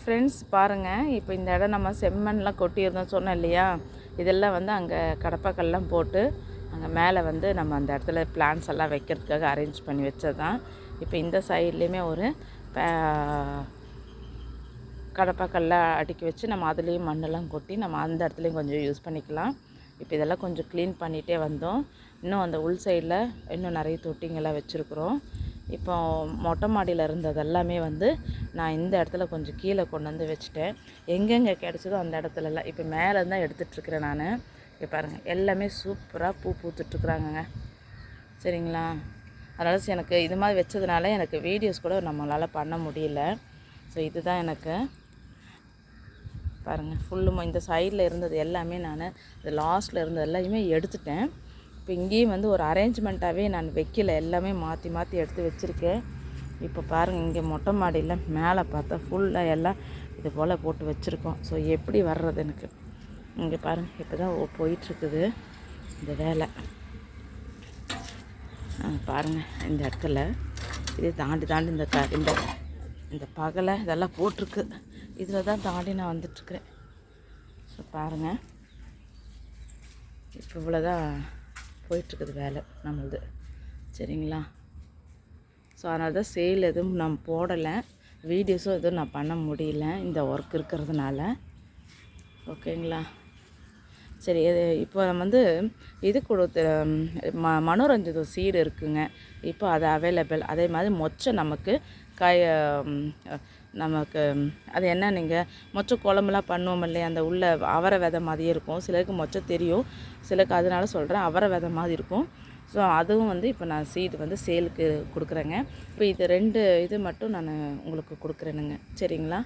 Friends பாருங்கள் இப்போ இந்த இடம் நம்ம செம்மண்லாம் கொட்டியிருந்தோம் சொன்னோம் இல்லையா? இதெல்லாம் வந்து அங்கே கடப்பாக்கல்லாம் போட்டு அங்கே மேலே வந்து நம்ம அந்த இடத்துல பிளான்ஸ் எல்லாம் வைக்கிறதுக்காக அரேஞ்ச் பண்ணி வச்சது தான் இப்போ இந்த சைட்லேயுமே ஒரு கடப்பாக்கல்ல கடப்பாக்கல்லாம் அடுக்கி வச்சு நம்ம அதுலேயும் மண்ணெல்லாம் கொட்டி நம்ம அந்த இடத்துலையும் கொஞ்சம் யூஸ் பண்ணிக்கலாம். இப்போ இதெல்லாம் கொஞ்சம் க்ளீன் பண்ணிகிட்டே வந்தோம். இன்னும் அந்த உள் சைடில் இன்னும் நிறைய தொட்டிங்கெல்லாம் வச்சுருக்குறோம். இப்போ மொட்டை மாடியில் இருந்தது எல்லாமே வந்து நான் இந்த இடத்துல கொஞ்சம் கீழே கொண்டு வந்து வச்சுட்டேன். எங்கெங்கே கிடச்சதோ அந்த இடத்துலலாம் இப்போ மேலே தான் எடுத்துகிட்ருக்கிறேன் நான். இப்போ பாருங்கள் எல்லாமே சூப்பராக பூ பூத்துட்ருக்குறாங்கங்க சரிங்களா? அதனால் எனக்கு இது மாதிரி வச்சதுனால எனக்கு வீடியோஸ் கூட நம்மளால் பண்ண முடியல. ஸோ இதுதான் எனக்கு. பாருங்கள் ஃபுல்லும் இந்த சைடில் இருந்தது எல்லாமே நான் இந்த லாஸ்ட்டில் இருந்தது எல்லாமே எடுத்துட்டேன். இப்போ இங்கேயும் வந்து ஒரு அரேஞ்ச்மெண்ட்டாகவே நான் வைக்கல. எல்லாமே மாற்றி மாற்றி எடுத்து வச்சுருக்கேன். இப்போ பாருங்கள் இங்கே மொட்டை மாடியில் மேலே பார்த்தா ஃபுல்லாக எல்லாம் இது போல் போட்டு வச்சுருக்கோம். ஸோ எப்படி வர்றது எனக்கு? இங்கே பாருங்கள் இப்போ தான் போயிட்டுருக்குது. இந்த வேலை. பாருங்கள் இந்த இடத்துல. இது தாண்டி தாண்டி இந்த க இந்த இந்த பகலை இதெல்லாம் போட்டிருக்கு. இதில் தான் தாண்டி நான் வந்துட்டுருக்குறேன். ஸோ பாருங்கள் இப்போ இவ்வளோதான் போயிட்டுருக்குது வேலை நம்மளது. சரிங்களா? ஸோ அதனால தான் சேல் எதுவும் நான் போடலை. வீடியோஸும் எதுவும் நான் பண்ண முடியல. இந்த ஒர்க் இருக்கிறதுனால. ஓகேங்களா சரி இது இப்போ நம்ம வந்து இது கொடுத்து ம மனோரஞ்சிதம் சீடு இருக்குங்க. இப்போ அது அவைலபிள் அதே மாதிரி மொச்சை நமக்கு கை நமக்கு அது என்ன நீங்கள் மொச்ச குழம்புலாம் பண்ணுவோம் இல்லையா? அந்த உள்ள அவரை விதை மாதிரியே இருக்கும். சிலருக்கு மொச்சை தெரியும். சிலருக்கு அதனால சொல்கிறேன் அவரை விதை மாதிரி இருக்கும். ஸோ அதுவும் வந்து இப்போ நான் சீடு வந்து சேலுக்கு கொடுக்குறேங்க. இப்போ இது ரெண்டு இது மட்டும் நான் உங்களுக்கு கொடுக்குறேனுங்க. சரிங்களா?